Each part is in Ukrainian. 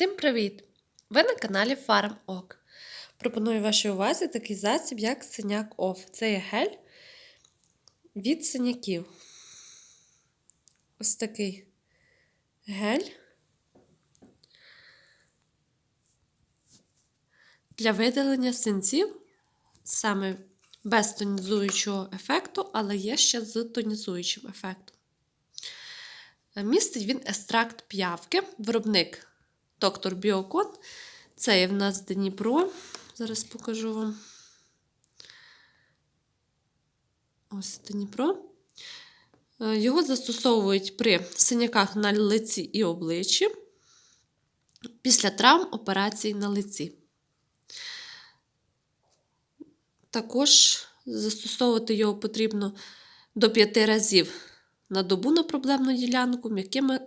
Всім привіт! Ви на каналі Farm Ок. Пропоную вашій увазі такий засіб, як синяк Оф. Це є гель від синяків. Ось такий гель для видалення синців, саме без тонізуючого ефекту, але є ще з тонізуючим ефектом. Містить він екстракт п'явки, виробник доктор Біокон. Це є в нас Дніпро. Зараз покажу вам. Ось Дніпро. Його застосовують при синяках на лиці і обличчі після травм операцій на лиці. Також застосовувати його потрібно до 5 разів на добу на проблемну ділянку м'якими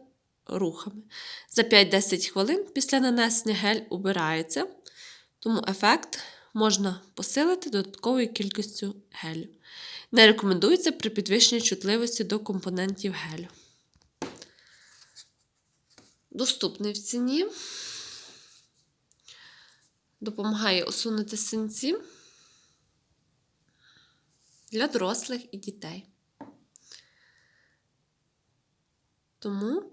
рухами. За 5-10 хвилин після нанесення гель убирається, тому ефект можна посилити додатковою кількістю гелю. Не рекомендується при підвищенні чутливості до компонентів гелю. Доступний в ціні. Допомагає усунути синці для дорослих і дітей. Тому,